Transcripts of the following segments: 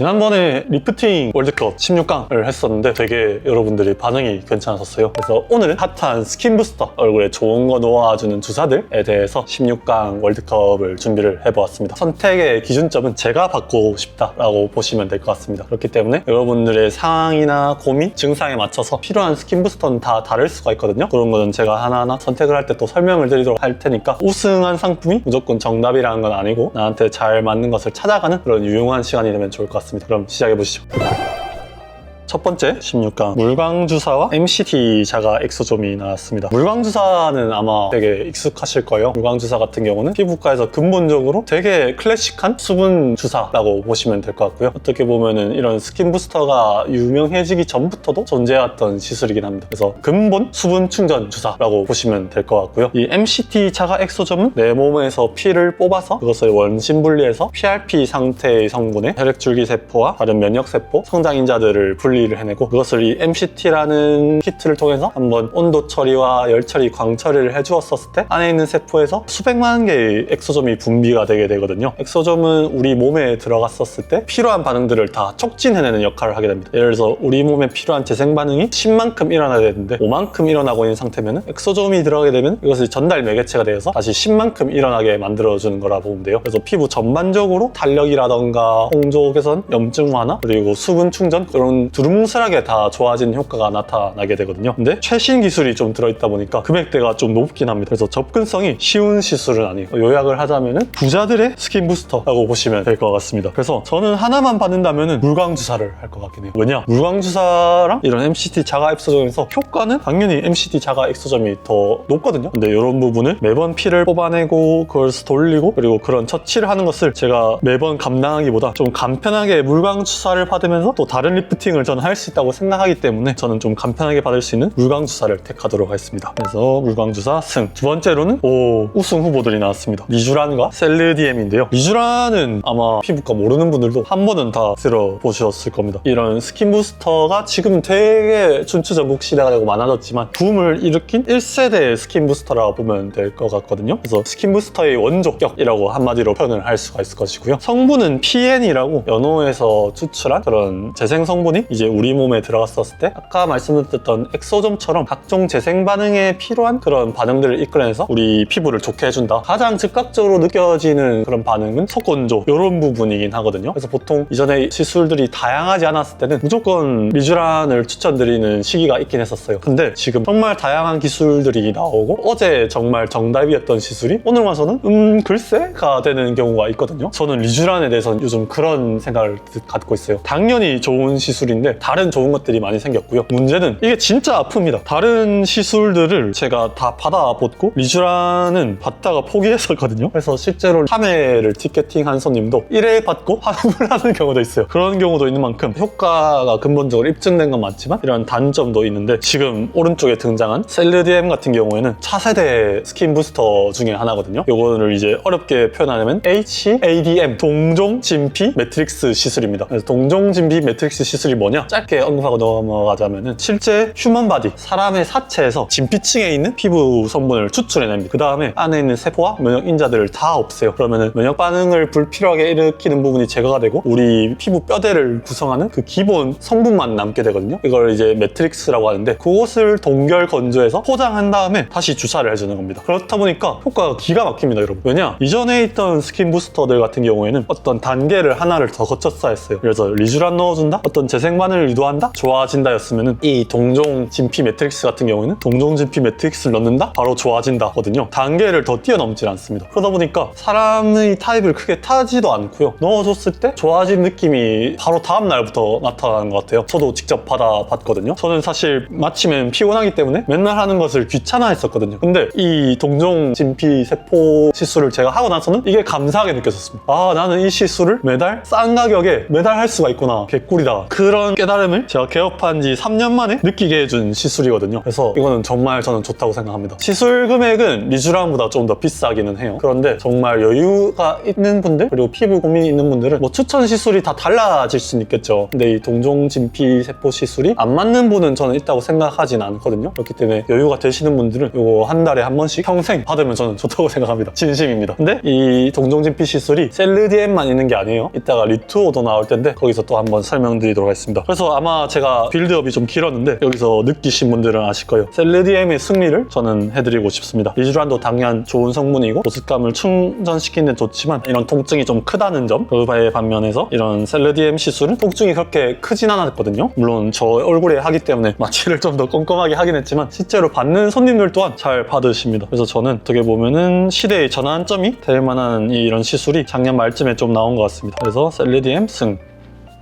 지난번에 리프팅 월드컵 16강을 했었는데 되게 여러분들이 반응이 괜찮았었어요. 그래서 오늘은 핫한 스킨 부스터 얼굴에 좋은 거 놓아주는 주사들에 대해서 16강 월드컵을 준비를 해보았습니다. 선택의 기준점은 제가 받고 싶다라고 보시면 될 것 같습니다. 그렇기 때문에 여러분들의 상황이나 고민, 증상에 맞춰서 필요한 스킨 부스터는 다 다를 수가 있거든요. 그런 거는 제가 하나하나 선택을 할 때 또 설명을 드리도록 할 테니까 우승한 상품이 무조건 정답이라는 건 아니고 나한테 잘 맞는 것을 찾아가는 그런 유용한 시간이 되면 좋을 것 같습니다. 그럼 시작해 보시죠. 첫 번째 16강 물광주사와 MCT 자가 엑소점이 나왔습니다. 물광주사는 아마 되게 익숙하실 거예요. 물광주사 같은 경우는 피부과에서 근본적으로 되게 클래식한 수분 주사라고 보시면 될 것 같고요. 어떻게 보면은 이런 스킨 부스터가 유명해지기 전부터도 존재했던 시술이긴 합니다. 그래서 근본 수분 충전 주사라고 보시면 될 것 같고요. 이 MCT 자가 엑소점은 내 몸에서 피를 뽑아서 그것을 원심 분리해서 PRP 상태의 성분의 혈액줄기 세포와 다른 면역 세포, 성장인자들을 분리 를 해내고 그것을 이 MCT라는 키트를 통해서 한번 온도 처리와 열 처리, 광 처리를 해주었었을 때 안에 있는 세포에서 수백만 개의 엑소점이 분비가 되게 되거든요. 엑소점은 우리 몸에 들어갔었을 때 필요한 반응들을 다 촉진해내는 역할을 하게 됩니다. 예를 들어서 우리 몸에 필요한 재생 반응이 10만큼 일어나야 되는데 5만큼 일어나고 있는 상태면 엑소점이 들어가게 되면 이것이 전달 매개체가 되어서 다시 10만큼 일어나게 만들어주는 거라 보면 돼요. 그래서 피부 전반적으로 탄력이라던가 홍조 개선, 염증 완화, 그리고 수분 충전 그런 두루 뭉술하게 다 좋아지는 효과가 나타나게 되거든요. 근데 최신 기술이 좀 들어있다 보니까 금액대가 좀 높긴 합니다. 그래서 접근성이 쉬운 시술은 아니에요. 요약을 하자면은 부자들의 스킨 부스터라고 보시면 될 것 같습니다. 그래서 저는 하나만 받는다면은 물광 주사를 할 것 같긴 해요. 왜냐? 물광 주사랑 이런 MCT 자가 엑소점에서 효과는 당연히 MCT 자가 엑소점이 더 높거든요. 근데 이런 부분을 매번 피를 뽑아내고 그걸 돌리고 그리고 그런 처치를 하는 것을 제가 매번 감당하기보다 좀 간편하게 물광 주사를 받으면서 또 다른 리프팅을 저는 할 수 있다고 생각하기 때문에 저는 좀 간편하게 받을 수 있는 물광 주사를 택하도록 하겠습니다. 그래서 물광 주사 승. 두 번째로는 오 우승 후보들이 나왔습니다. 리쥬란과 셀르디엠인데요. 리쥬란은 아마 피부과 모르는 분들도 한 번은 다 들어보셨을 겁니다. 이런 스킨 부스터가 지금 되게 춘추 전국 시대가 되고 많아졌지만 붐을 일으킨 1세대 스킨 부스터라고 보면 될 것 같거든요. 그래서 스킨 부스터의 원조격이라고 한마디로 표현을 할 수가 있을 것이고요. 성분은 PN이라고 연호에서 추출한 그런 재생 성분이 이제 우리 몸에 들어갔었을 때 아까 말씀드렸던 엑소점처럼 각종 재생 반응에 필요한 그런 반응들을 이끌어내서 우리 피부를 좋게 해준다. 가장 즉각적으로 느껴지는 그런 반응은 속건조 이런 부분이긴 하거든요. 그래서 보통 이전에 시술들이 다양하지 않았을 때는 무조건 미주란을 추천드리는 시기가 있긴 했었어요. 근데 지금 정말 다양한 기술들이 나오고 어제 정말 정답이었던 시술이 오늘 와서는 음 글쎄가 되는 경우가 있거든요. 저는 리쥬란에 대해서는 요즘 그런 생각을 갖고 있어요. 당연히 좋은 시술인데 다른 좋은 것들이 많이 생겼고요. 문제는 이게 진짜 아픕니다. 다른 시술들을 제가 다 받아봤고 리쥬란은 받다가 포기했었거든요. 그래서 실제로 3회를 티켓팅한 손님도 1회 받고 환불 하는 경우도 있어요. 그런 경우도 있는 만큼 효과가 근본적으로 입증된 건 맞지만 이런 단점도 있는데 지금 오른쪽에 등장한 셀르디엠 같은 경우에는 차세대 스킨 부스터 중에 하나거든요. 요거를 이제 어렵게 표현하려면 HADM 동종 진피 매트릭스 시술입니다. 그래서 동종 진피 매트릭스 시술이 뭐냐? 짧게 언급하고 넘어가자면은 실제 휴먼 바디 사람의 사체에서 진피층에 있는 피부 성분을 추출해냅니다. 그 다음에 안에 있는 세포와 면역 인자들을 다 없애요. 그러면은 면역 반응을 불필요하게 일으키는 부분이 제거가 되고 우리 피부 뼈대를 구성하는 그 기본 성분만 남게 되거든요. 이걸 이제 매트릭스라고 하는데 그것을 동결 건조해서 포장한 다음에 다시 주사를 해주는 겁니다. 그렇다 보니까 효과가 기가 막힙니다, 여러분. 왜냐? 이전에 있던 스킨 부스터들 같은 경우에는 어떤 단계를 하나를 더 거쳤어야 했어요. 그래서 리쥬란 넣어준다? 어떤 재생 반 응을 유도한다? 좋아진다였으면은 이 동종 진피 매트릭스 같은 경우에는 동종 진피 매트릭스를 넣는다? 바로 좋아진다거든요. 단계를 더 뛰어넘질 않습니다. 그러다 보니까 사람의 타입을 크게 타지도 않고요. 넣어줬을 때 좋아진 느낌이 바로 다음 날부터 나타나는 것 같아요. 저도 직접 받아봤거든요. 저는 사실 마치면 피곤하기 때문에 맨날 하는 것을 귀찮아했었거든요. 근데 이 동종 진피 세포 시술을 제가 하고 나서는 이게 감사하게 느껴졌습니다. 아 나는 이 시술을 매달 싼 가격에 매달 할 수가 있구나. 개꿀이다. 그런 깨달음을 제가 개업한 지 3년 만에 느끼게 해준 시술이거든요. 그래서 이거는 정말 저는 좋다고 생각합니다. 시술 금액은 리쥬랑보다 좀 더 비싸기는 해요. 그런데 정말 여유가 있는 분들 그리고 피부 고민이 있는 분들은 뭐 추천 시술이 다 달라질 수는 있겠죠. 근데 이 동종 진피 세포 시술이 안 맞는 분은 저는 있다고 생각하진 않거든요. 그렇기 때문에 여유가 되시는 분들은 이거 한 달에 한 번씩 평생 받으면 저는 좋다고 생각합니다. 진심입니다. 근데 이 동종 진피 시술이 셀르디엠만 있는 게 아니에요. 이따가 리투오도 나올 텐데 거기서 또 한번 설명드리도록 하겠습니다. 그래서 아마 제가 빌드업이 좀 길었는데 여기서 느끼신 분들은 아실 거예요. 셀르디엠의 승리를 저는 해드리고 싶습니다. 리쥬란도 당연 좋은 성분이고 보습감을 충전시키는 데 좋지만 이런 통증이 좀 크다는 점 그에 반면에서 이런 셀르디엠 시술은 통증이 그렇게 크진 않았거든요. 물론 저 얼굴에 하기 때문에 마취를 좀 더 꼼꼼하게 하긴 했지만 실제로 받는 손님들 또한 잘 받으십니다. 그래서 저는 어떻게 보면은 시대의 전환점이 될 만한 이런 시술이 작년 말쯤에 좀 나온 것 같습니다. 그래서 셀르디엠 승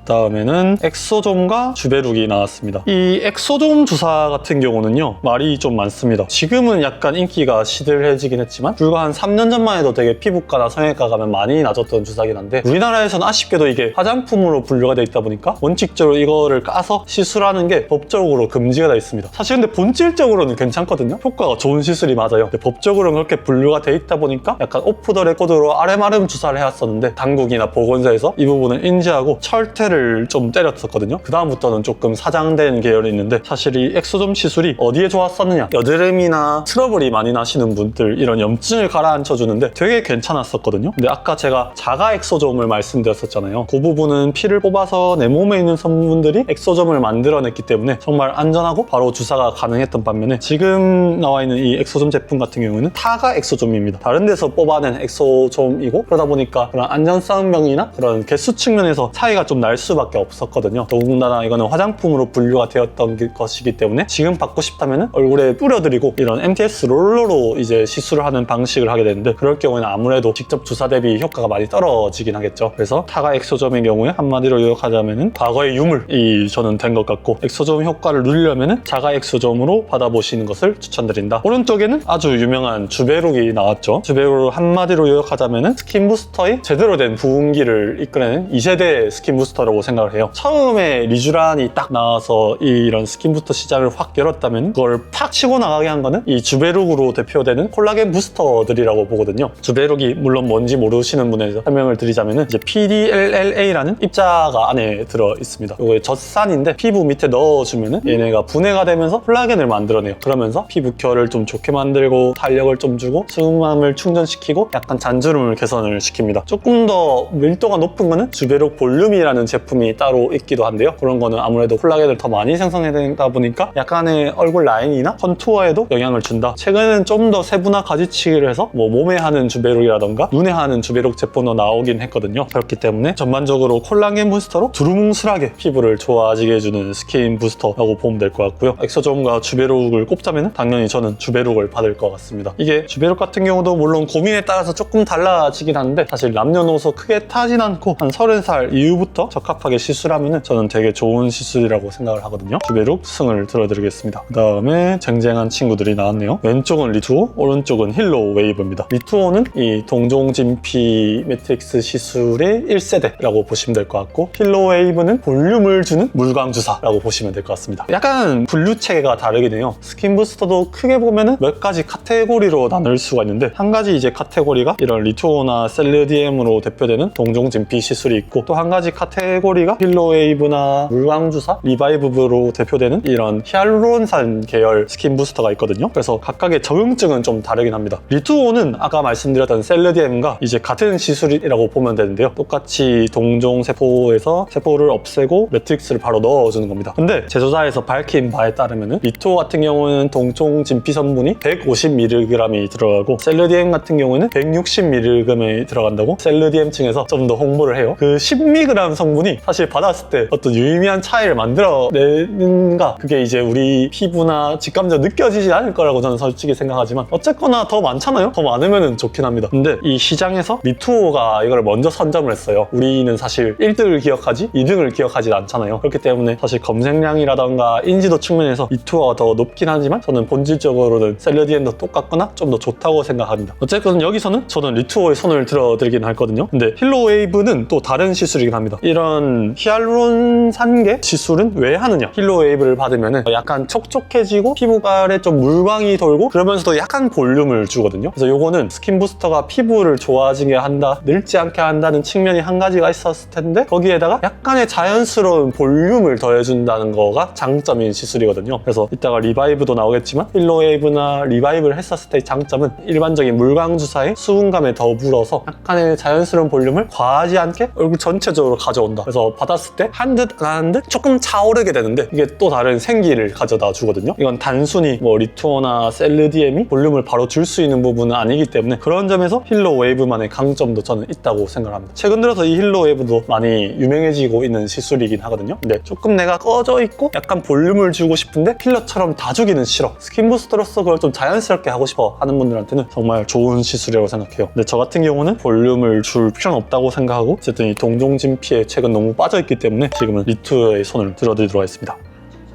다음에는 엑소좀과 주베룩이 나왔습니다. 이 엑소좀 주사 같은 경우는요, 말이 좀 많습니다. 지금은 약간 인기가 시들해지긴 했지만, 불과 한 3년 전만 해도 되게 피부과나 성형외과 가면 많이 낮았던 주사긴 한데, 우리나라에서는 아쉽게도 이게 화장품으로 분류가 돼 있다 보니까, 원칙적으로 이거를 까서 시술하는 게 법적으로 금지가 돼 있습니다. 사실 근데 본질적으로는 괜찮거든요? 효과가 좋은 시술이 맞아요. 법적으로는 그렇게 분류가 돼 있다 보니까, 약간 오프 더 레코드로 아름아름 주사를 해왔었는데, 당국이나 보건소에서 이 부분을 인지하고 철퇴를 좀 때렸었거든요. 그 다음부터는 조금 사장된 계열이 있는데 사실 이 엑소점 시술이 어디에 좋았었느냐? 여드름이나 트러블이 많이 나시는 분들 이런 염증을 가라앉혀 주는데 되게 괜찮았었거든요. 근데 아까 제가 자가 엑소점을 말씀드렸었잖아요. 그 부분은 피를 뽑아서 내 몸에 있는 성분들이 엑소점을 만들어냈기 때문에 정말 안전하고 바로 주사가 가능했던 반면에 지금 나와 있는 이 엑소점 제품 같은 경우는 타가 엑소점입니다. 다른 데서 뽑아낸 엑소점이고 그러다 보니까 그런 안전성명이나 그런 개수 측면에서 차이가 좀 날 수 밖에 없었거든요. 더군다나 이거는 화장품으로 분류가 되었던 게- 것이기 때문에 지금 받고 싶다면 얼굴에 뿌려드리고 이런 MTS 롤러로 이제 시술을 하는 방식을 하게 되는데 그럴 경우에는 아무래도 직접 주사 대비 효과가 많이 떨어지긴 하겠죠. 그래서 타가 엑소점의 경우에 한마디로 요약하자면은 과거의 유물이 저는 된 것 같고 엑소점 효과를 누리려면은 자가 엑소점으로 받아보시는 것을 추천드린다. 오른쪽에는 아주 유명한 주베룩이 나왔죠. 주베룩을 한마디로 요약하자면은 스킨 부스터의 제대로 된 부흥기를 이끌어낸 2세대 스킨 부스터라고 생각을 해요. 처음에 리쥬란이 딱 나와서 이런 스킨 부스터 시장을 확 열었다면 그걸 팍 치고 나가게 한 거는 이 주베룩으로 대표되는 콜라겐 부스터들이라고 보거든요. 주베룩이 물론 뭔지 모르시는 분에서 설명을 드리자면은 이제 PDLLA라는 입자가 안에 들어 있습니다. 이게 젖산인데 피부 밑에 넣어주면은 얘네가 분해가 되면서 콜라겐을 만들어내요. 그러면서 피부 결을 좀 좋게 만들고 탄력을 좀 주고 수분감을 충전시키고 약간 잔주름을 개선을 시킵니다. 조금 더 밀도가 높은 거는 주베룩 볼륨이라는 제품 이 따로 있기도 한데요. 그런 거는 아무래도 콜라겐을 더 많이 생성해야 되다 보니까 약간의 얼굴 라인이나 컨투어에도 영향을 준다. 최근에는 좀 더 세분화 가지치기를 해서 뭐 몸에 하는 주베룩이라던가 눈에 하는 주베룩 제품도 나오긴 했거든요. 그렇기 때문에 전반적으로 콜라겐 부스터로 두루뭉술하게 피부를 좋아지게 해주는 스킨 부스터라고 보면 될 것 같고요. 엑소점과 주베룩을 꼽자면 당연히 저는 주베룩을 받을 것 같습니다. 이게 주베룩 같은 경우도 물론 고민에 따라서 조금 달라지긴 하는데 사실 남녀노소 크게 타진 않고 한 30살 이후부터 적 합하게 시술 하면 저는 되게 좋은 시술이라고 생각을 하거든요. 주베룩 승을 들어드리겠습니다. 그 다음에 쟁쟁한 친구들이 나왔네요. 왼쪽은 리투오, 오른쪽은 힐로 웨이브입니다. 리투오는 이 동종 진피 매트릭스 시술의 1세대라고 보시면 될 것 같고 힐로 웨이브는 볼륨을 주는 물광 주사라고 보시면 될 것 같습니다. 약간 분류 체계가 다르긴 해요. 스킨 부스터도 크게 보면은 몇 가지 카테고리로 나눌 수가 있는데 한 가지 이제 카테고리가 이런 리투오나 셀르디엠으로 대표되는 동종 진피 시술이 있고 또 한 가지 카테고리 가 힐로 웨이브나 물광 주사, 리바이브로 대표되는 이런 히알루론산 계열 스킨 부스터가 있거든요. 그래서 각각의 적응증은 좀 다르긴 합니다. 리투오는 아까 말씀드렸던 셀르디엠과 이제 같은 시술이라고 보면 되는데요. 똑같이 동종 세포에서 세포를 없애고 매트릭스를 바로 넣어주는 겁니다. 근데 제조사에서 밝힌 바에 따르면은 리투오 같은 경우는 동종 진피 성분이 150mg이 들어가고 셀르디엠 같은 경우는 160mg이 들어간다고 셀르디엠 층에서 좀 더 홍보를 해요. 그 10mg 성분이 사실 받았을 때 어떤 유의미한 차이를 만들어내는가 그게 이제 우리 피부나 직감적으로 느껴지지 않을 거라고 저는 솔직히 생각하지만 어쨌거나 더 많잖아요. 더 많으면 좋긴 합니다. 근데 이 시장에서 리투오가 이걸 먼저 선점을 했어요. 우리는 사실 1등을 기억하지 2등을 기억하지 않잖아요. 그렇기 때문에 사실 검색량이라던가 인지도 측면에서 리투오가 더 높긴 하지만 저는 본질적으로는 셀러디엔도 똑같거나 좀 더 좋다고 생각합니다. 어쨌든 여기서는 저는 리투오의 손을 들어드리긴 했거든요. 근데 힐로 웨이브는 또 다른 시술이긴 합니다. 이런 이런 히알루론산계 시술은 왜 하느냐? 힐로웨이브를 받으면 약간 촉촉해지고 피부가에 좀 물광이 돌고 그러면서도 약간 볼륨을 주거든요. 그래서 요거는 스킨 부스터가 피부를 좋아지게 한다, 늙지 않게 한다는 측면이 한 가지가 있었을 텐데 거기에다가 약간의 자연스러운 볼륨을 더해준다는 거가 장점인 시술이거든요. 그래서 이따가 리바이브도 나오겠지만 힐로웨이브나 리바이브를 했었을 때의 장점은 일반적인 물광 주사의 수분감에 더불어서 약간의 자연스러운 볼륨을 과하지 않게 얼굴 전체적으로 가져온다. 그래서 받았을 때 한 듯 안 한 듯 조금 차오르게 되는데 이게 또 다른 생기를 가져다 주거든요. 이건 단순히 뭐 리투어나 셀르디엠이 볼륨을 바로 줄 수 있는 부분은 아니기 때문에 그런 점에서 힐로 웨이브만의 강점도 저는 있다고 생각합니다. 최근 들어서 이 힐로 웨이브도 많이 유명해지고 있는 시술이긴 하거든요. 근데 조금 내가 꺼져 있고 약간 볼륨을 주고 싶은데 필러처럼 다 주기는 싫어. 스킨 부스터로서 그걸 좀 자연스럽게 하고 싶어 하는 분들한테는 정말 좋은 시술이라고 생각해요. 근데 저 같은 경우는 볼륨을 줄 필요는 없다고 생각하고 어쨌든 이 동종진피에 최근 너무 빠져있기 때문에 지금은 리투어의 손을 들어드리도록 하겠습니다.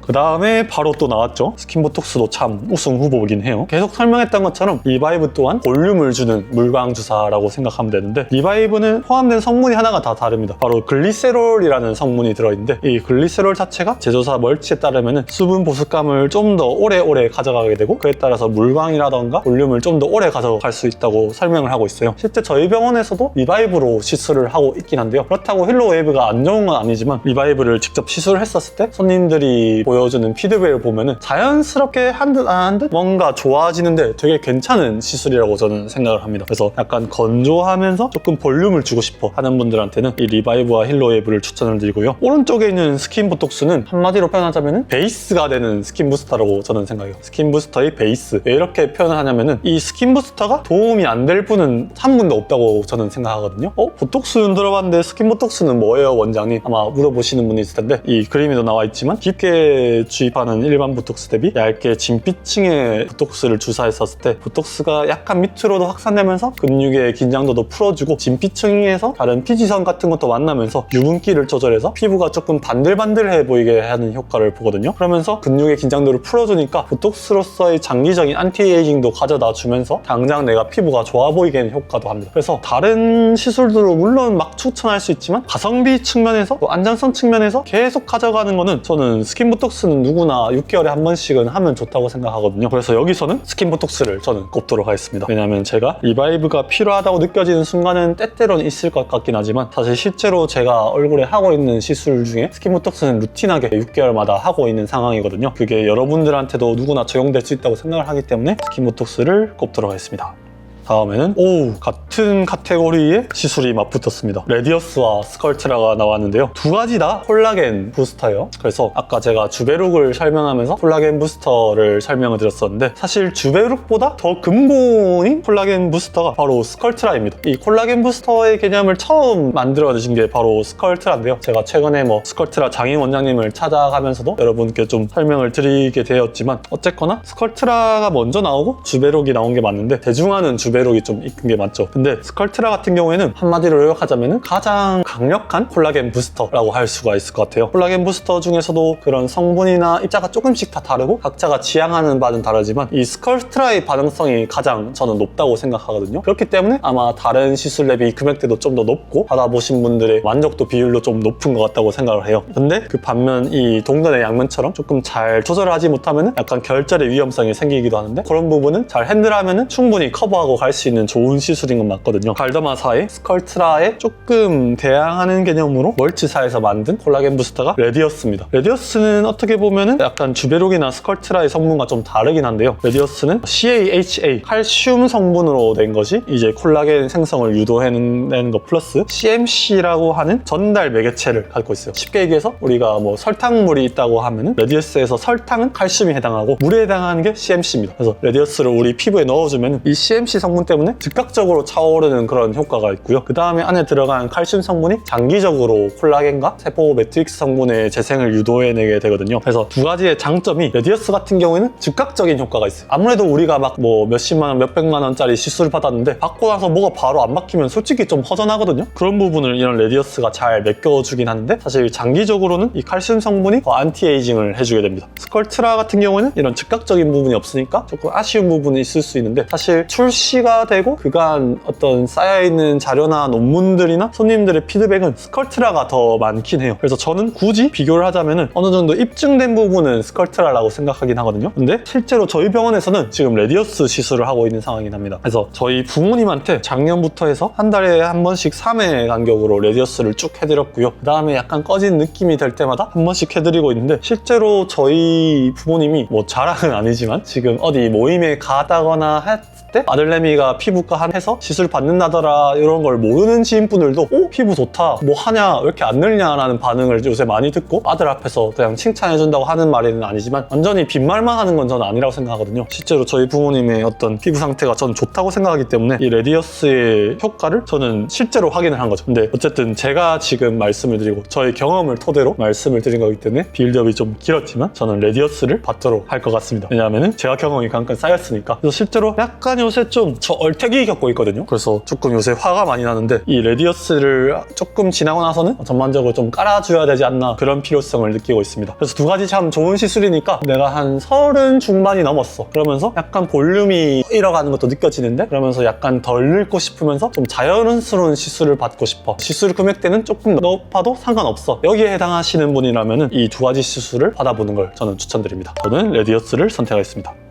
그 다음에 바로 또 나왔죠. 스킨보톡스도 참 우승 후보이긴 해요. 계속 설명했던 것처럼 리바이브 또한 볼륨을 주는 물광 주사라고 생각하면 되는데 리바이브는 포함된 성분이 하나가 다 다릅니다. 바로 글리세롤이라는 성분이 들어있는데 이 글리세롤 자체가 제조사 멀치에 따르면 수분 보습감을 좀 더 오래오래 가져가게 되고 그에 따라서 물광이라던가 볼륨을 좀 더 오래 가져갈 수 있다고 설명을 하고 있어요. 실제 저희 병원에서도 리바이브로 시술을 하고 있긴 한데요. 그렇다고 힐로웨이브가 안 좋은 건 아니지만 리바이브를 직접 시술을 했었을 때 손님들이 보 여주는 피드백을 보면은 자연스럽게 한 듯안한듯 뭔가 좋아지는데 되게 괜찮은 시술이라고 저는 생각을 합니다. 그래서 약간 건조하면서 조금 볼륨을 주고 싶어 하는 분들한테는 이 리바이브와 힐로웨이브를 추천을 드리고요. 오른쪽에 있는 스킨 보톡스는 한마디로 표현하자면은 베이스가 되는 스킨 부스터라고 저는 생각해요. 스킨 부스터의 베이스. 왜 이렇게 표현을 하냐면은 이 스킨 부스터가 도움이 안 될 분은 한 분도 없다고 저는 생각하거든요. 어? 보톡스는 들어봤는데 스킨 보톡스는 뭐예요, 원장님? 아마 물어보시는 분이 있을 텐데 이 그림에도 나와 있지만 깊게 주입하는 일반 보톡스 대비 얇게 진피층에 보톡스를 주사했었을 때 보톡스가 약간 밑으로도 확산되면서 근육의 긴장도도 풀어주고 진피층에서 다른 피지선 같은 것도 만나면서 유분기를 조절해서 피부가 조금 반들반들해 보이게 하는 효과를 보거든요. 그러면서 근육의 긴장도를 풀어주니까 보톡스로서의 장기적인 안티에이징도 가져다 주면서 당장 내가 피부가 좋아 보이게 하는 효과도 합니다. 그래서 다른 시술들도 물론 막 추천할 수 있지만 가성비 측면에서 또 안전성 측면에서 계속 가져가는 거는 저는 스킨 보톡스 는 누구나 6개월에 한 번씩은 하면 좋다고 생각하거든요. 그래서 여기서는 스킨 보톡스를 저는 꼽도록 하겠습니다. 왜냐하면 제가 리바이브가 필요하다고 느껴지는 순간은 때때로는 있을 것 같긴 하지만 사실 실제로 제가 얼굴에 하고 있는 시술 중에 스킨 보톡스는 루틴하게 6개월마다 하고 있는 상황이거든요. 그게 여러분들한테도 누구나 적용될 수 있다고 생각을 하기 때문에 스킨 보톡스를 꼽도록 하겠습니다. 다음에는 오 같은 카테고리의 시술이 맞붙었습니다. 레디어스와 스컬트라가 나왔는데요. 두 가지 다 콜라겐 부스터예요. 그래서 아까 제가 주베룩을 설명하면서 콜라겐 부스터를 설명을 드렸었는데 사실 주베룩보다 더 근본인 콜라겐 부스터가 바로 스컬트라입니다. 이 콜라겐 부스터의 개념을 처음 만들어내신 게 바로 스컬트라인데요. 제가 최근에 뭐 스컬트라 장인 원장님을 찾아가면서도 여러분께 좀 설명을 드리게 되었지만 어쨌거나 스컬트라가 먼저 나오고 주베룩이 나온 게 맞는데 대중화는 주베 룩이 좀 이끈 게 맞죠. 근데 스컬트라 같은 경우에는 한마디로 요약하자면 가장 강력한 콜라겐 부스터라고 할 수가 있을 것 같아요. 콜라겐 부스터 중에서도 그런 성분이나 입자가 조금씩 다 다르고 각자가 지향하는 바는 다르지만 이 스컬트라의 반응성이 가장 저는 높다고 생각하거든요. 그렇기 때문에 아마 다른 시술 대비 금액대도 좀 더 높고 받아보신 분들의 만족도 비율도 좀 높은 것 같다고 생각을 해요. 근데 그 반면 이 동전의 양면처럼 조금 잘 조절을 하지 못하면 약간 결절의 위험성이 생기기도 하는데 그런 부분은 잘 핸들하면 충분히 커버하고 갈수 있는 좋은 시술인 건 맞거든요. 갈더마사의 스컬트라에 조금 대항하는 개념으로 멀치사에서 만든 콜라겐 부스터가 레디어스입니다. 레디어스는 어떻게 보면은 약간 주베룩이나 스컬트라의 성분과 좀 다르긴 한데요. 레디어스는 CAHA 칼슘 성분으로 된 것이 이제 콜라겐 생성을 유도해내는 것 플러스 CMC라고 하는 전달 매개체를 갖고 있어요. 쉽게 얘기해서 우리가 뭐 설탕물이 있다고 하면은 레디어스에서 설탕은 칼슘이 해당하고 물에 해당하는 게 CMC입니다. 그래서 레디어스를 우리 피부에 넣어주면 이 CMC 성분 때문에 즉각적으로 차오르는 그런 효과가 있고요. 그 다음에 안에 들어간 칼슘 성분이 장기적으로 콜라겐과 세포 매트릭스 성분의 재생을 유도해내게 되거든요. 그래서 두 가지의 장점이 레디어스 같은 경우에는 즉각적인 효과가 있어요. 아무래도 우리가 막 뭐 몇십만 원, 몇백만 원짜리 시술을 받았는데 받고 나서 뭐가 바로 안 막히면 솔직히 좀 허전하거든요. 그런 부분을 이런 레디어스가 잘 메꿔주긴 하는데 사실 장기적으로는 이 칼슘 성분이 더 안티에이징을 해주게 됩니다. 스컬트라 같은 경우에는 이런 즉각적인 부분이 없으니까 조금 아쉬운 부분이 있을 수 있는데 사실 출시가 출시가 되고 그간 어떤 쌓여있는 자료나 논문들이나 손님들의 피드백은 스컬트라가 더 많긴 해요. 그래서 저는 굳이 비교를 하자면은 어느 정도 입증된 부분은 스컬트라라고 생각하긴 하거든요. 근데 실제로 저희 병원에서는 지금 레디어스 시술을 하고 있는 상황이긴 합니다. 그래서 저희 부모님한테 작년부터 해서 한 달에 한 번씩 3회 간격으로 레디어스를 쭉 해드렸고요. 그 다음에 약간 꺼진 느낌이 될 때마다 한 번씩 해드리고 있는데 실제로 저희 부모님이 뭐 자랑은 아니지만 지금 어디 모임에 가다거나 했을 때 아들내미 가 피부과 한 해서 시술 받는다더라 이런 걸 모르는 지인분들도 어? 피부 좋다. 뭐 하냐? 왜 이렇게 안 늘냐라는 반응을 요새 많이 듣고 아들 앞에서 그냥 칭찬해준다고 하는 말은 아니지만 완전히 빈말만 하는 건 저는 아니라고 생각하거든요. 실제로 저희 부모님의 어떤 피부 상태가 저는 좋다고 생각하기 때문에 이 레디어스의 효과를 저는 실제로 확인을 한 거죠. 근데 어쨌든 제가 지금 말씀을 드리고 저의 경험을 토대로 말씀을 드린 거기 때문에 빌드업이 좀 길었지만 저는 레디어스를 받도록 할 것 같습니다. 왜냐하면 제가 경험이 잠깐 쌓였으니까. 그래서 실제로 약간 요새 좀저 얼태기 겪고 있거든요. 그래서 조금 요새 화가 많이 나는데 이 레디어스를 조금 지나고 나서는 전반적으로 좀 깔아줘야 되지 않나 그런 필요성을 느끼고 있습니다. 그래서 두 가지 참 좋은 시술이니까 내가 한 서른 중반이 넘었어. 그러면서 약간 볼륨이 잃어가는 것도 느껴지는데 그러면서 약간 덜 늙고 싶으면서 좀 자연스러운 시술을 받고 싶어. 시술 금액대는 조금 높아도 상관없어. 여기에 해당하시는 분이라면 이 두 가지 시술을 받아보는 걸 저는 추천드립니다. 저는 레디어스를 선택하겠습니다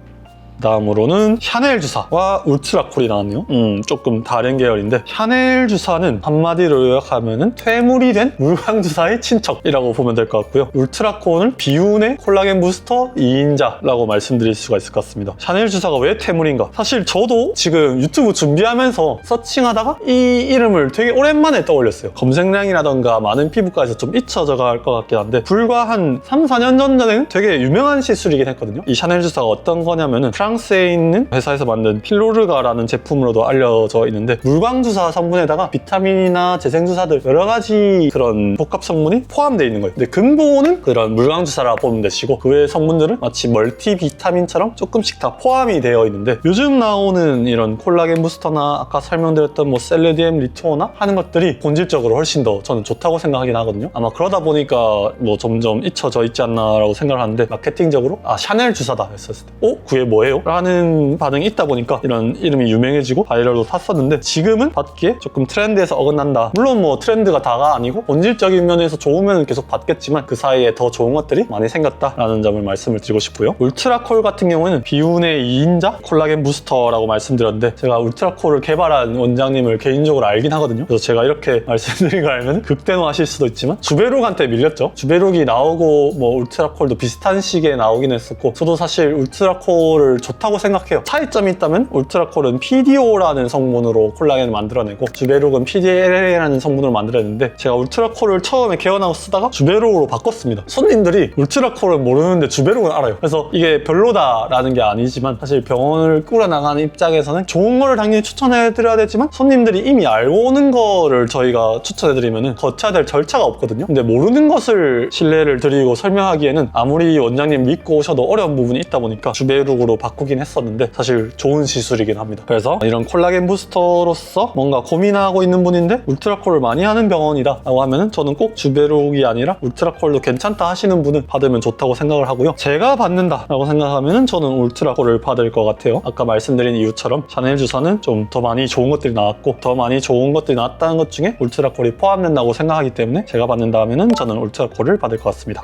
다음으로는 샤넬 주사와 울트라콜이 나왔네요. 음, 조금 다른 계열인데 샤넬 주사는 한마디로 요약하면은 퇴물이 된 물광 주사의 친척이라고 보면 될 것 같고요. 울트라콜은 비운의 콜라겐 부스터 2인자라고 말씀드릴 수가 있을 것 같습니다. 샤넬 주사가 왜 퇴물인가? 사실 저도 지금 유튜브 준비하면서 서칭하다가 이 이름을 되게 오랜만에 떠올렸어요. 검색량이라던가 많은 피부과에서 좀 잊혀져 갈 것 같긴 한데 불과 한 3, 4년 전에는 되게 유명한 시술이긴 했거든요. 이 샤넬 주사가 어떤 거냐면은 프랑 스에 있는 회사에서 만든 필로르가라는 제품으로도 알려져 있는데 물광주사 성분에다가 비타민이나 재생주사들 여러 가지 그런 복합 성분이 포함되어 있는 거예요. 근데 근본은 그런 물광주사라 보면 되시고 그 외의 성분들은 마치 멀티 비타민처럼 조금씩 다 포함이 되어 있는데 요즘 나오는 이런 콜라겐 부스터나 아까 설명드렸던 뭐 셀레디엠 리토나 하는 것들이 본질적으로 훨씬 더 저는 좋다고 생각하긴 하거든요. 아마 그러다 보니까 뭐 점점 잊혀져 있지 않나라고 생각을 하는데 마케팅적으로 아 샤넬 주사다 했었을 때 어? 그게 뭐예요? 라는 반응이 있다 보니까 이런 이름이 유명해지고 바이럴도 탔었는데 지금은 받기에 조금 트렌드에서 어긋난다. 물론 뭐 트렌드가 다가 아니고 본질적인 면에서 좋으면 계속 받겠지만 그 사이에 더 좋은 것들이 많이 생겼다라는 점을 말씀을 드리고 싶고요. 울트라콜 같은 경우에는 비운의 2인자 콜라겐 부스터라고 말씀드렸는데 제가 울트라콜을 개발한 원장님을 개인적으로 알긴 하거든요. 그래서 제가 이렇게 말씀드린 거 알면 극대노하실 수도 있지만 주베룩한테 밀렸죠. 주베룩이 나오고 뭐 울트라콜도 비슷한 시기에 나오긴 했었고 저도 사실 울트라콜을 좋다고 생각해요. 차이점이 있다면 울트라콜은 PDO라는 성분으로 콜라겐을 만들어내고 주베룩은 PDLA라는 성분으로 만들어냈는데 제가 울트라콜을 처음에 개원하고 쓰다가 주베룩으로 바꿨습니다. 손님들이 울트라콜을 모르는데 주베룩은 알아요. 그래서 이게 별로다라는 게 아니지만 사실 병원을 꾸려나가는 입장에서는 좋은 거를 당연히 추천해드려야 되지만 손님들이 이미 알고 오는 거를 저희가 추천해드리면 거쳐야 될 절차가 없거든요. 근데 모르는 것을 신뢰를 드리고 설명하기에는 아무리 원장님 믿고 오셔도 어려운 부분이 있다 보니까 주베룩으로 바 꾸긴 했었는데 사실 좋은 시술이긴 합니다. 그래서 이런 콜라겐 부스터로서 뭔가 고민하고 있는 분인데 울트라콜을 많이 하는 병원이다 라고 하면은 저는 꼭 주베룩이 아니라 울트라콜도 괜찮다 하시는 분은 받으면 좋다고 생각을 하고요. 제가 받는다 라고 생각하면은 저는 울트라콜을 받을 것 같아요. 아까 말씀드린 이유처럼 샤넬 주사는 좀 더 많이 좋은 것들이 나왔고 더 많이 좋은 것들이 나왔다는 것 중에 울트라콜이 포함된다고 생각하기 때문에 제가 받는다 하면은 저는 울트라콜을 받을 것 같습니다.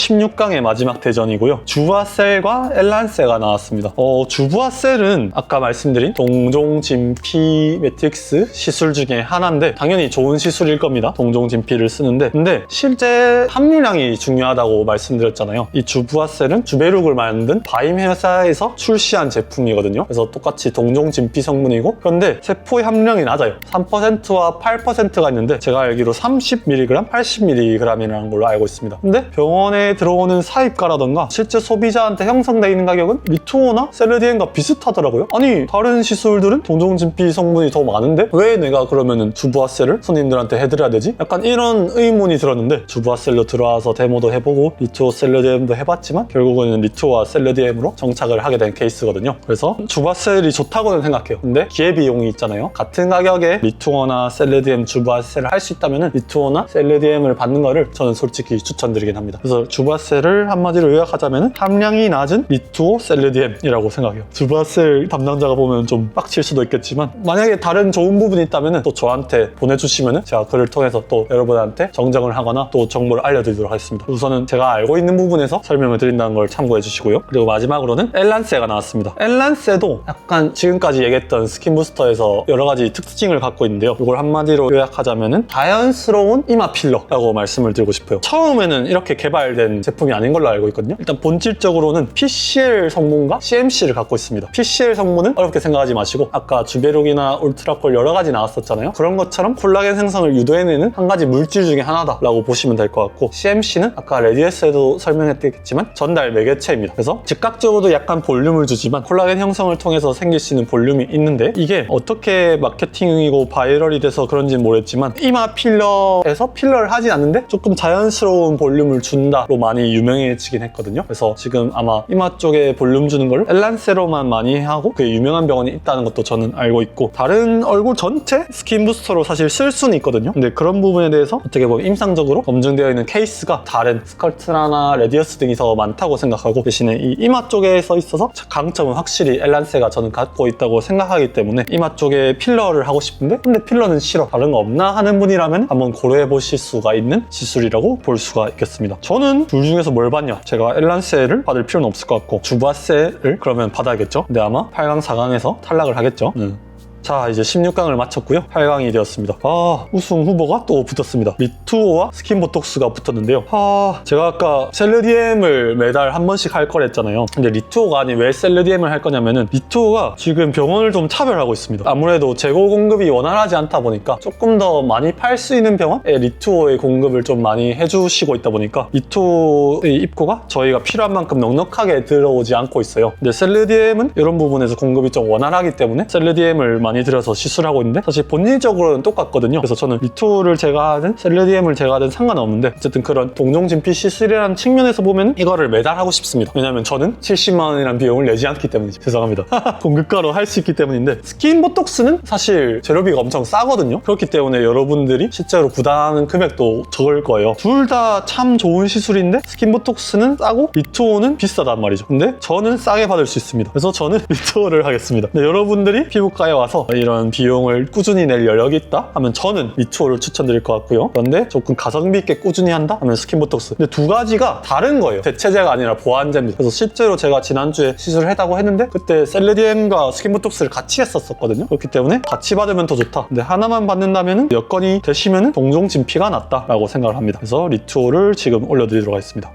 16강의 마지막 대전이고요. 주부아셀과 엘란세가 나왔습니다. 어, 주부아셀은 아까 말씀드린 동종 진피 매트릭스 시술 중에 하나인데 당연히 좋은 시술일 겁니다. 동종 진피를 쓰는데 근데 실제 함유량이 중요하다고 말씀드렸잖아요. 이 주부아셀은 주베룩을 만든 바임 회사에서 출시한 제품이거든요. 그래서 똑같이 동종 진피 성분이고 그런데 세포의 함량이 낮아요. 3%와 8%가 있는데 제가 알기로 30mg, 80mg이라는 걸로 알고 있습니다. 근데 병원에 들어오는 사입가라던가 실제 소비자한테 형성되어 있는 가격은 리투오나 셀레디엔과 비슷하더라고요. 아니 다른 시술들은 동종 진피 성분이 더 많은데 왜 내가 그러면은 주부아셀을 손님들한테 해드려야 되지? 약간 이런 의문이 들었는데 주부아셀로 들어와서 데모도 해보고 리투오 셀레디엠도 해봤지만 결국은 리투오와 셀레디엠으로 정착을 하게 된 케이스거든요. 그래서 주부아셀이 좋다고는 생각해요. 근데 기회비용이 있잖아요. 같은 가격에 리투오나 셀레디엠 주부아셀을 할수 있다면 리투오나 셀레디엠을 받는 거를 저는 솔직히 추천드리긴 합니다. 그래서 주부 주바셀을 한마디로 요약하자면 함량이 낮은 리투오 셀르디엠이라고 생각해요. 주바셀 담당자가 보면 좀 빡칠 수도 있겠지만 만약에 다른 좋은 부분이 있다면 또 저한테 보내주시면 제가 그를 통해서 또 여러분한테 정정을 하거나 또 정보를 알려드리도록 하겠습니다. 우선은 제가 알고 있는 부분에서 설명을 드린다는 걸 참고해 주시고요. 그리고 마지막으로는 엘란세가 나왔습니다. 엘란세도 약간 지금까지 얘기했던 스킨 부스터에서 여러 가지 특징을 갖고 있는데요. 이걸 한마디로 요약하자면 자연스러운 이마 필러라고 말씀을 드리고 싶어요. 처음에는 이렇게 개발된 제품이 아닌 걸로 알고 있거든요. 일단 본질적으로는 PCL 성분과 CMC를 갖고 있습니다. PCL 성분은 어렵게 생각하지 마시고 아까 주베룩이나 울트라콜 여러 가지 나왔었잖아요. 그런 것처럼 콜라겐 생성을 유도해내는 한 가지 물질 중에 하나다라고 보시면 될 것 같고 CMC는 아까 레디에스에도 설명했겠지만 전달 매개체입니다. 그래서 즉각적으로도 약간 볼륨을 주지만 콜라겐 형성을 통해서 생길 수 있는 볼륨이 있는데 이게 어떻게 마케팅이고 바이럴이 돼서 그런지는 모르겠지만 이마 필러에서 필러를 하진 않는데 조금 자연스러운 볼륨을 준다 로 많이 유명해지긴 했거든요. 그래서 지금 아마 이마 쪽에 볼륨 주는 걸 엘란세로만 많이 하고 그게 유명한 병원이 있다는 것도 저는 알고 있고 다른 얼굴 전체 스킨 부스터로 사실 쓸 수는 있거든요. 근데 그런 부분에 대해서 어떻게 보면 임상적으로 검증되어 있는 케이스가 다른 스컬트라나 레디어스 등이 더 많다고 생각하고 대신에 이 이마 쪽에서 있어서 강점은 확실히 엘란세가 저는 갖고 있다고 생각하기 때문에 이마 쪽에 필러를 하고 싶은데 근데 필러는 싫어 다른 거 없나 하는 분이라면 한번 고려해 보실 수가 있는 시술이라고 볼 수가 있겠습니다. 저는 둘 중에서 뭘 받냐? 제가 엘란세를 받을 필요는 없을 것 같고 주바세를 그러면 받아야겠죠. 근데 아마 8강 4강에서 탈락을 하겠죠. 음. 자 이제 16강을 마쳤고요 8강이 되었습니다 아 우승 후보가 또 붙었습니다 리 투오와 스킨 보톡스가 붙었는데요. 아 제가 아까 셀르디엠을 매달 한 번씩 할 거랬잖아요. 근데 리투오가 아닌 왜 셀르디엠을 할 거냐면은 리투오가 지금 병원을 좀 차별하고 있습니다. 아무래도 재고 공급이 원활하지 않다 보니까 조금 더 많이 팔 수 있는 병원에 리투오의 공급을 좀 많이 해주시고 있다 보니까 리투오의 입고가 저희가 필요한 만큼 넉넉하게 들어오지 않고 있어요. 근데 셀르디엠은 이런 부분에서 공급이 좀 원활하기 때문에 셀르디엠을 많이 들여서 시술하고 있는데 사실 본질적으로는 똑같거든요. 그래서 저는 리투를 제가 하든 셀레디엠 을 제가 하든 상관없는데 어쨌든 그런 동종진피 시술이라는 측면에서 보면 이거를 매달 하고 싶습니다. 왜냐면 저는 70만 원이라는 비용을 내지 않기 때문이죠. 죄송합니다. 공급가로 할 수 있기 때문인데 스킨 보톡스는 사실 재료비가 엄청 싸거든요. 그렇기 때문에 여러분들이 실제로 부담하는 금액도 적을 거예요. 둘 다 참 좋은 시술인데 스킨 보톡스는 싸고 리투오는 비싸단 말이죠. 근데 저는 싸게 받을 수 있습니다. 그래서 저는 리투오를 하겠습니다. 근데 여러분들이 피부과에 와서 이런 비용을 꾸준히 낼 여력이 있다 하면 저는 리투오를 추천드릴 것 같고요. 그런데 조금 가성비 있게 꾸준히 한다 하면 스킨 보톡스. 근데 두 가지가 다른 거예요. 대체제가 아니라 보완제입니다. 그래서 실제로 제가 지난주에 시술을 했다고 했는데 그때 셀레디엠과 스킨 보톡스를 같이 했었거든요. 그렇기 때문에 같이 받으면 더 좋다. 근데 하나만 받는다면 여건이 되시면 동종 진피가 낫다라고 생각을 합니다. 그래서 리투오를 지금 올려드리도록 하겠습니다.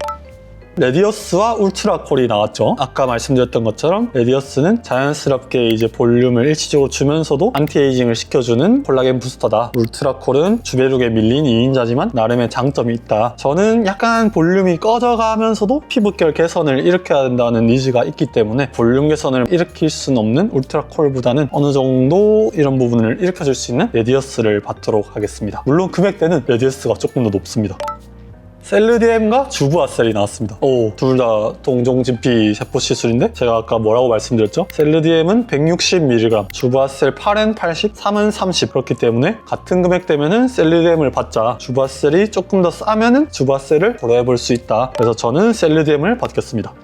레디어스와 울트라콜이 나왔죠. 아까 말씀드렸던 것처럼 레디어스는 자연스럽게 이제 볼륨을 일시적으로 주면서도 안티에이징을 시켜주는 콜라겐 부스터다. 울트라콜은 주베룩에 밀린 2인자지만 나름의 장점이 있다. 저는 약간 볼륨이 꺼져가면서도 피부결 개선을 일으켜야 된다는 니즈가 있기 때문에 볼륨 개선을 일으킬 수는 없는 울트라콜보다는 어느 정도 이런 부분을 일으켜줄 수 있는 레디어스를 받도록 하겠습니다. 물론 금액대는 레디어스가 조금 더 높습니다. 셀르디엠과 주부아셀이 나왔습니다. 오, 둘 다 동종진피 세포 시술인데 제가 아까 뭐라고 말씀드렸죠? 셀르디엠은 160mg, 주부아셀 8은 80, 3은 30 그렇기 때문에 같은 금액대면은 셀르디엠을 받자. 주부아셀이 조금 더 싸면은 주부아셀을 고려해 볼 수 있다. 그래서 저는 셀르디엠을 받겠습니다.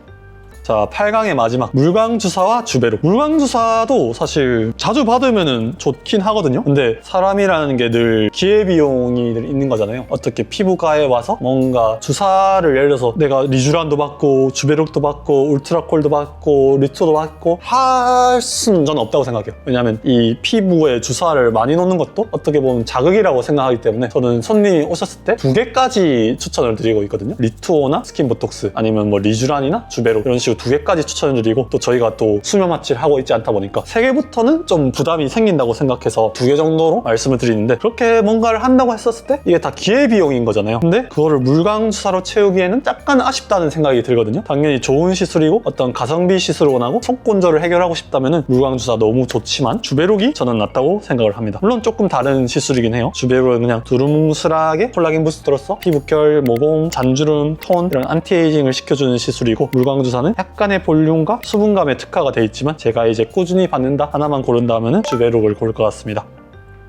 자, 8강의 마지막 물광 주사와 주베룩. 물광 주사도 사실 자주 받으면 좋긴 하거든요. 근데 사람이라는 게 늘 기회 비용이 늘 있는 거잖아요. 어떻게 피부과에 와서 뭔가 주사를 들어서 내가 리쥬란도 받고 주베룩도 받고 울트라콜도 받고 리토도 받고 할 수는 저는 없다고 생각해요. 왜냐하면 이 피부에 주사를 많이 놓는 것도 어떻게 보면 자극이라고 생각하기 때문에 저는 손님이 오셨을 때 두 개까지 추천을 드리고 있거든요. 리투오나 스킨보톡스 아니면 뭐 리쥬란이나 주베룩 이런 식으로 두 개까지 추천을 드리고 또 저희가 또 수면 마취를 하고 있지 않다 보니까 세 개부터는 좀 부담이 생긴다고 생각해서 두 개 정도로 말씀을 드리는데 그렇게 뭔가를 한다고 했었을 때 이게 다 기회비용인 거잖아요. 근데 그거를 물광 주사로 채우기에는 약간 아쉽다는 생각이 들거든요. 당연히 좋은 시술이고 어떤 가성비 시술을 원하고 속건조를 해결하고 싶다면 물광 주사 너무 좋지만 주베룩이 저는 낫다고 생각을 합니다. 물론 조금 다른 시술이긴 해요. 주베룩은 그냥 두루뭉술하게 콜라겐 부스트로서 피부결, 모공, 잔주름, 톤 이런 안티에이징을 시켜주는 시술이고 물광 주사는 약간의 볼륨과 수분감에 특화가 돼 있지만 제가 이제 꾸준히 받는다 하나만 고른다면 주베룩을 고를 것 같습니다.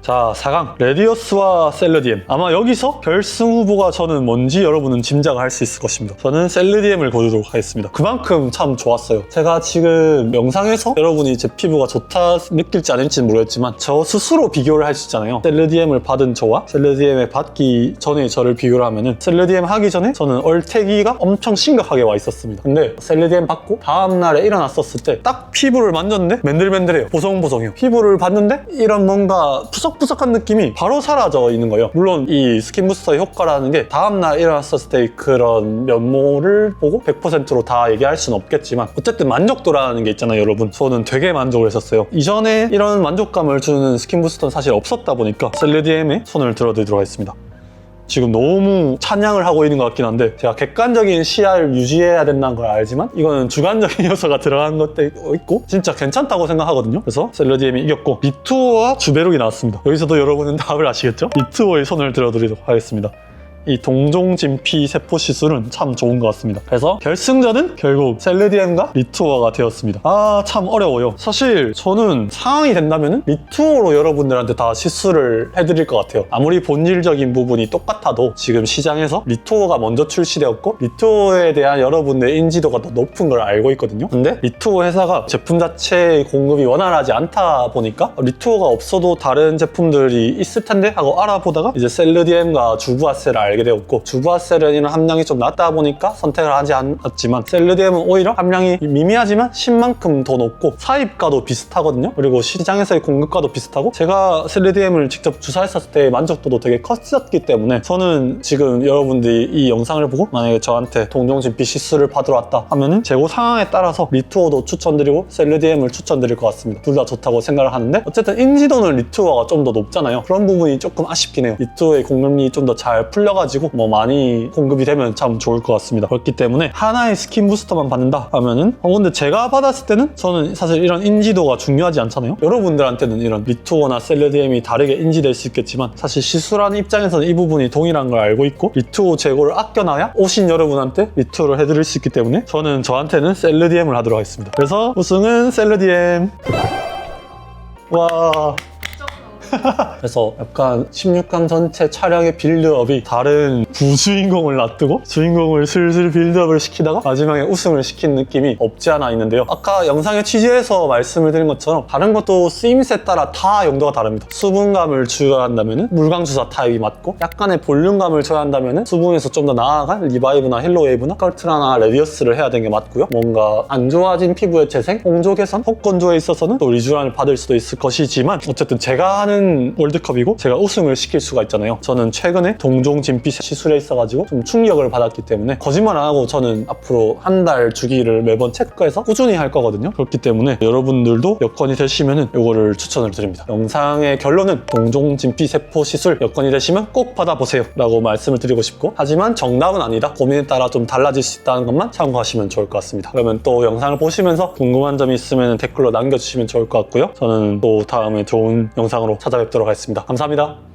자, 4강. 레디어스와 셀르디엠. 아마 여기서 결승 후보가 저는 뭔지 여러분은 짐작을 할수 있을 것입니다. 저는 셀르디엠을 고르도록 하겠습니다. 그만큼 참 좋았어요. 제가 지금 영상에서 여러분이 제 피부가 좋다 느낄지 아닐지는 모르겠지만 저 스스로 비교를 할 수 있잖아요. 셀르디엠을 받은 저와 셀르디엠을 받기 전에 저를 비교를 하면은 셀르디엠 하기 전에 저는 얼태기가 엄청 심각하게 와 있었습니다. 근데 셀르디엠 받고 다음날에 일어났었을 때 딱 피부를 만졌는데 맨들맨들해요. 보송보송해요. 피부를 봤는데 이런 뭔가 푸석 푸석한 느낌이 바로 사라져 있는 거예요. 물론 이 스킨 부스터의 효과라는 게 다음날 일어났었을 때 그런 면모를 보고 100%로 다 얘기할 수는 없겠지만 어쨌든 만족도라는 게 있잖아요, 여러분. 저는 되게 만족을 했었어요. 이전에 이런 만족감을 주는 스킨 부스터는 사실 없었다 보니까 셀레디엠에 손을 들어드리도록 하겠습니다. 지금 너무 찬양을 하고 있는 것 같긴 한데 제가 객관적인 시야를 유지해야 된다는 걸 알지만 이거는 주관적인 요소가 들어간 것도 있고 진짜 괜찮다고 생각하거든요. 그래서 셀러디엠이 이겼고 리투어와 주베룩이 나왔습니다. 여기서도 여러분은 답을 아시겠죠? 리투어의 손을 들어드리도록 하겠습니다 이 동종 진피 세포 시술은 참 좋은 것 같습니다. 그래서 결승전은 결국 셀레디엠과 리투어가 되었습니다. 아, 참 어려워요. 사실 저는 상황이 된다면 리투어로 여러분들한테 다 시술을 해드릴 것 같아요. 아무리 본질적인 부분이 똑같아도 지금 시장에서 리투어가 먼저 출시되었고 리투어에 대한 여러분의 인지도가 더 높은 걸 알고 있거든요. 근데 리투어 회사가 제품 자체의 공급이 원활하지 않다 보니까 리투어가 없어도 다른 제품들이 있을 텐데 하고 알아보다가 이제 셀르디엠과 주부아셀을 알게 되었고 주부아셀은 이런 함량이 좀 낮다 보니까 선택을 하지 않았지만 셀르디엠은 오히려 함량이 미미하지만 10만큼 더 높고 사입과도 비슷하거든요. 그리고 시장에서의 공급과도 비슷하고 제가 셀르디엠을 직접 주사했었을 때 만족도도 되게 컸었기 때문에 저는 지금 여러분들이 이 영상을 보고 만약에 저한테 동종진피 시술을 받으러 왔다 하면은 재고 상황에 따라서 리투어도 추천드리고 셀르디엠을 추천드릴 것 같습니다. 둘 다 좋다고 생각을 하는데 어쨌든 인지도는 리투어가 좀 더 높잖아요. 그런 부분이 조금 아쉽긴 해요. 리투어의 공급이 좀 더 잘 풀려가 지고 뭐 많이 공급이 되면 참 좋을 것 같습니다. 그렇기 때문에 하나의 스킨 부스터만 받는다 하면은 어 근데 제가 받았을 때는 저는 사실 이런 인지도가 중요하지 않잖아요. 여러분들한테는 이런 리투어나 셀레디엠이 다르게 인지될 수 있겠지만 사실 시술하는 입장에서는 이 부분이 동일한 걸 알고 있고 리투어 재고를 아껴놔야 오신 여러분한테 리투어를 해드릴 수 있기 때문에 저는 저한테는 셀레디엠을 하도록 하겠습니다. 그래서 우승은 셀레디엠. 와. 그래서 약간 16강 전체 촬영의 빌드업이 다른 부주인공을 놔두고 주인공을 슬슬 빌드업을 시키다가 마지막에 우승을 시킨 느낌이 없지 않아 있는데요. 아까 영상의 취지에서 말씀을 드린 것처럼 다른 것도 쓰임새에 따라 다 용도가 다릅니다. 수분감을 줘야 한다면 물광주사 타입이 맞고 약간의 볼륨감을 줘야 한다면 수분에서 좀 더 나아간 리바이브나 힐로웨이브나 컬트라나 레디어스를 해야 되는 게 맞고요. 뭔가 안 좋아진 피부의 재생, 홍조 개선, 혹건조에 있어서는 또 리쥬란을 받을 수도 있을 것이지만 어쨌든 제가 하는 월드컵이고 제가 우승을 시킬 수가 있잖아요. 저는 최근에 동종 진피 시술에 있어가지고 좀 충격을 받았기 때문에 거짓말 안 하고 저는 앞으로 한 달 주기를 매번 체크해서 꾸준히 할 거거든요. 그렇기 때문에 여러분들도 여건이 되시면은 이거를 추천을 드립니다. 영상의 결론은 동종 진피 세포 시술 여건이 되시면 꼭 받아보세요 라고 말씀을 드리고 싶고 하지만 정답은 아니다. 고민에 따라 좀 달라질 수 있다는 것만 참고하시면 좋을 것 같습니다. 그러면 또 영상을 보시면서 궁금한 점이 있으면 댓글로 남겨주시면 좋을 것 같고요. 저는 또 다음에 좋은 영상으로 찾아뵙도록 하겠습니다. 감사합니다.